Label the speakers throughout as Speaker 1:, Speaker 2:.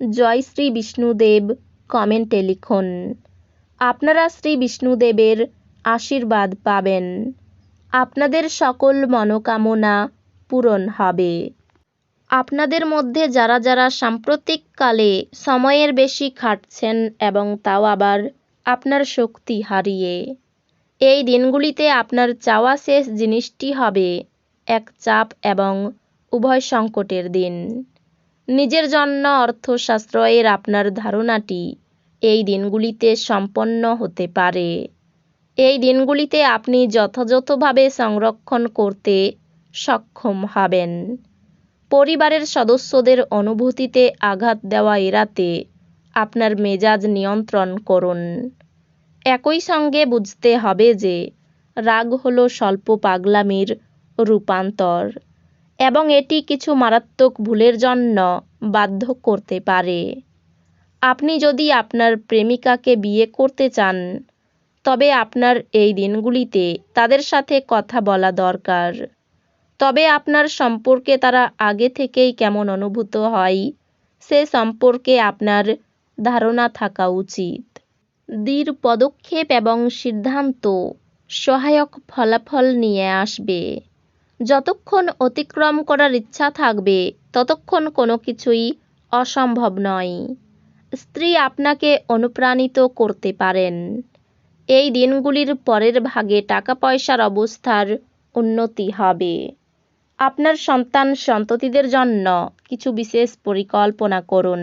Speaker 1: জয় শ্রী বিষ্ণুদেব কমেন্টে লিখুন। আপনারা শ্রী বিষ্ণুদেবের আশীর্বাদ পাবেন। আপনাদের সকল মনোকামনা পূরণ হবে। আপনাদের মধ্যে যারা যারা সাম্প্রতিককালে সময়ের বেশি খাটছেন এবং তাও আবার আপনার শক্তি হারিয়ে, এই দিনগুলিতে আপনার চাওয়া শেষ জিনিসটি হবে এক চাপ এবং উভয় সংকটের দিন। নিজের জন্য অর্থ সাশ্রয়ের আপনার ধারণাটি এই দিনগুলিতে সম্পন্ন হতে পারে। এই দিনগুলিতে আপনি যথাযথভাবে সংরক্ষণ করতে সক্ষম হবেন। পরিবারের সদস্যদের অনুভূতিতে আঘাত দেওয়া এড়াতে আপনার মেজাজ নিয়ন্ত্রণ করুন। একই সঙ্গে বুঝতে হবে যে রাগ হলো স্বল্প পাগলামির রূপান্তর। এবং এটি কিছু মারাত্মক ভুলের জন্য বাধ্য করতে পারে। আপনি যদি আপনার প্রেমিকাকে বিয়ে করতে চান, তবে আপনার এই দিনগুলিতে তাদের সাথে কথা বলা দরকার। তবে আপনার সম্পর্কে তারা আগে থেকেই কেমন অনুভূত হয়, সে সম্পর্কে আপনার ধারণা থাকা উচিত। দৃঢ় পদক্ষেপ এবং সিদ্ধান্ত সহায়ক ফলাফল নিয়ে আসবে। যতক্ষণ অতিক্রম করার ইচ্ছা থাকবে, ততক্ষণ কোনো কিছুই অসম্ভব নয়। স্ত্রী আপনাকে অনুপ্রাণিত করতে পারেন। এই দিনগুলির পরের ভাগে টাকা পয়সার অবস্থার উন্নতি হবে। আপনার সন্তান সন্ততিদের জন্য কিছু বিশেষ পরিকল্পনা করুন,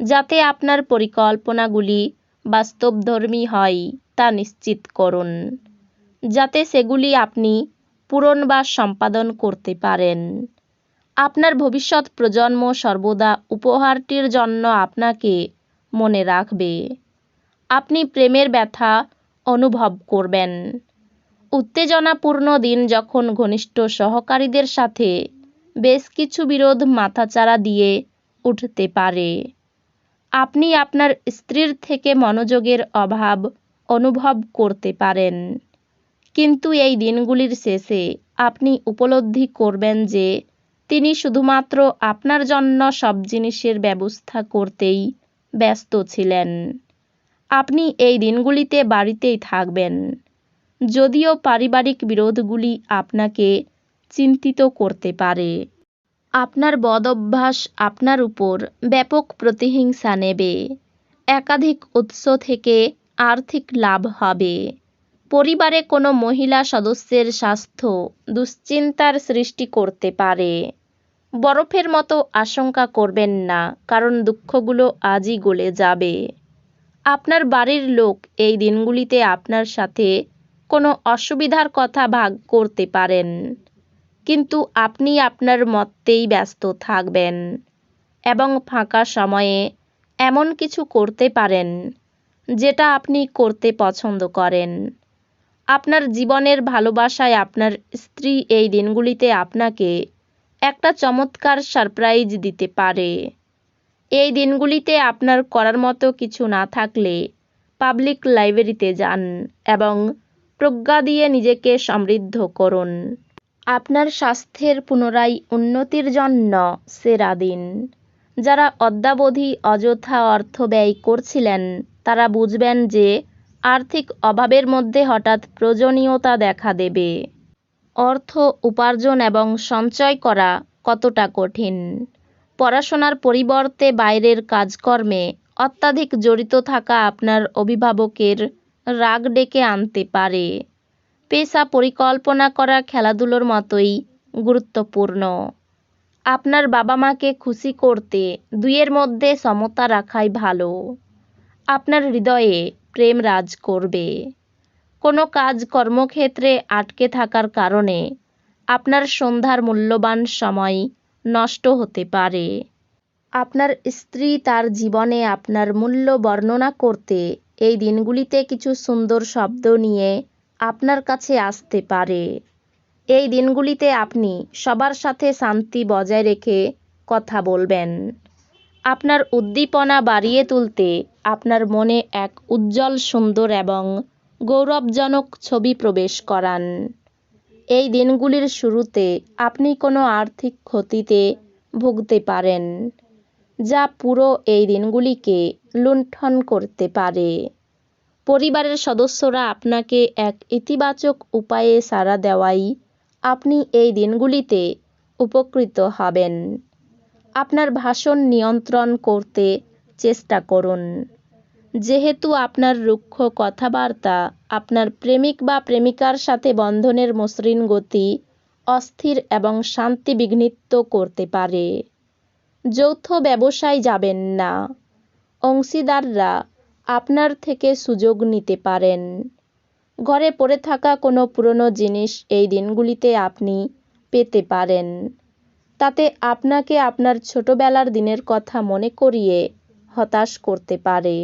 Speaker 1: যাতে আপনার পরিকল্পনাগুলি বাস্তবধর্মী হয় তা নিশ্চিত করুন। যাতে সেগুলি আপনি পূরণ বা সম্পাদন করতে পারেন। আপনার ভবিষ্যৎ প্রজন্ম সর্বদা উপহারটির জন্য আপনাকে মনে রাখবে। আপনি প্রেমের ব্যথা অনুভব করবেন। উত্তেজনাপূর্ণ দিন যখন ঘনিষ্ঠ সহকারীদের সাথে বেশ কিছু বিরোধ মাথাচাড়া দিয়ে উঠতে পারে। আপনি আপনার স্ত্রীর থেকে মনোযোগের অভাব অনুভব করতে পারেন। কিন্তু এই দিনগুলির শেষে আপনি উপলব্ধি করবেন যে তিনি শুধুমাত্র আপনার জন্য সব জিনিসের ব্যবস্থা করতেই ব্যস্ত ছিলেন। আপনি এই দিনগুলিতে বাড়িতেই থাকবেন। যদিও পারিবারিক বিরোধগুলি আপনাকে চিন্তিত করতে পারে। আপনার বদ অভ্যাস আপনার উপর ব্যাপক প্রতিহিংসা নেবে। একাধিক উৎস থেকে আর্থিক লাভ হবে। পরিবারে কোনো মহিলা সদস্যের স্বাস্থ্য দুশ্চিন্তার সৃষ্টি করতে পারে। বরফের মতো আশঙ্কা করবেন না, কারণ দুঃখগুলো আজই গলে যাবে। আপনার বাড়ির লোক এই দিনগুলিতে আপনার সাথে কোনো অসুবিধার কথা ভাগ করতে পারেন, কিন্তু আপনি আপনার মতেই ব্যস্ত থাকবেন এবং ফাঁকা সময়ে এমন কিছু করতে পারেন যেটা আপনি করতে পছন্দ করেন। আপনার জীবনের ভালোবাসায় আপনার স্ত্রী এই দিনগুলিতে আপনাকে একটা চমৎকার সারপ্রাইজ দিতে পারে। এই দিনগুলিতে আপনার করার মতো কিছু না থাকলে পাবলিক লাইব্রেরিতে যান এবং প্রজ্ঞা দিয়ে নিজেকে সমৃদ্ধ করুন। আপনার স্বাস্থ্যের পুনরায় উন্নতির জন্য সেরা দিন। যারা অদ্যাবধি অযথা অর্থ ব্যয় করছিলেন, তারা বুঝবেন যে আর্থিক অভাবের মধ্যে হঠাৎ প্রয়োজনীয়তা দেখা দেবে। অর্থ উপার্জন এবং সঞ্চয় করা কতটা কঠিন? পড়াশোনার পরিবর্তে বাইরের কাজকর্মে অত্যাধিক জড়িত থাকা আপনার অভিভাবকের রাগ ডেকে আনতে পারে। পেশা পরিকল্পনা করা খেলাধুলোর মতোই গুরুত্বপূর্ণ। আপনার বাবা মাকে খুশি করতে দুইয়ের মধ্যে সমতা রাখাই ভালো। আপনার হৃদয়ে প্রেম রাজ করবে। কোনো কাজ কর্মক্ষেত্রে আটকে থাকার কারণে আপনার সন্ধ্যার মূল্যবান সময় নষ্ট হতে পারে। আপনার স্ত্রী তার জীবনে আপনার মূল্য বর্ণনা করতে এই দিনগুলিতে কিছু সুন্দর শব্দ নিয়ে আপনার কাছে আসতে পারে। এই দিনগুলিতে আপনি সবার সাথে শান্তি বজায় রেখে কথা বলবেন। আপনার উদ্দীপনা বাড়িয়ে তুলতে আপনার মনে এক উজ্জ্বল, সুন্দর এবং গৌরবজনক ছবি প্রবেশ করান। এই দিনগুলির শুরুতে আপনি কোনো আর্থিক ক্ষতিতে ভুগতে পারেন, যা পুরো এই দিনগুলিকে লুণ্ঠন করতে পারে। পরিবারের সদস্যরা আপনাকে এক ইতিবাচক উপায়ে সাড়া দেওয়াই আপনি এই দিনগুলিতে উপকৃত হবেন। আপনার ভাষণ নিয়ন্ত্রণ করতে চেষ্টা করুন। যেহেতু আপনার রুক্ষ কথাবার্তা, আপনার প্রেমিক বা প্রেমিকার সাথে বন্ধনের মসৃণ গতি অস্থির এবং শান্তি বিঘ্নিত করতে পারে। যৌথ ব্যবসায় যাবেন না। অংশীদাররা আপনার থেকে সুযোগ নিতে পারেন। ঘরে পড়ে থাকা কোনো পুরনো জিনিস এই দিনগুলিতে আপনি পেতে পারেন। তাতে আপনাকে আপনার ছোটবেলার দিনের কথা মনে করিয়ে হতাশ করতে পারে।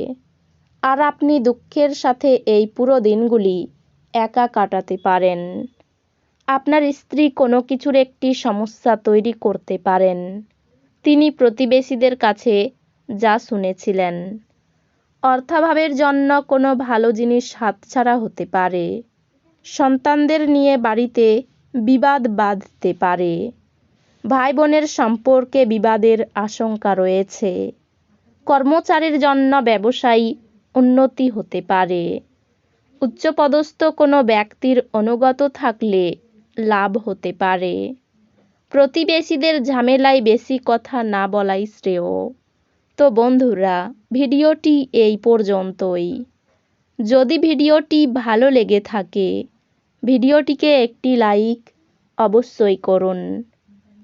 Speaker 1: আর আপনি দুঃখের সাথে এই পুরো দিনগুলি একা কাটাতে পারেন। আপনার স্ত্রী কোনো কিছুর একটি সমস্যা তৈরি করতে পারেন। তিনি প্রতিবেশীদের কাছে যা শুনেছিলেন। অর্থাভাবের জন্য কোনো ভালো জিনিস হাতছাড়া হতে পারে। সন্তানদের নিয়ে বাড়িতে বিবাদ বাঁধতে পারে। ভাই বোনের সম্পর্কে বিবাদের আশঙ্কা রয়েছে। কর্মচারীর জন্য ব্যবসায়ী উন্নতি হতে পারে। উচ্চপদস্থ কোনো ব্যক্তির অনুগত থাকলে লাভ হতে পারে। প্রতিবেশীদের ঝামেলায় বেশি কথা না বলাই শ্রেয়। তো বন্ধুরা, ভিডিওটি এই পর্যন্তই। যদি ভিডিওটি ভালো লেগে থাকে, ভিডিওটিকে একটি লাইক অবশ্যই করুন।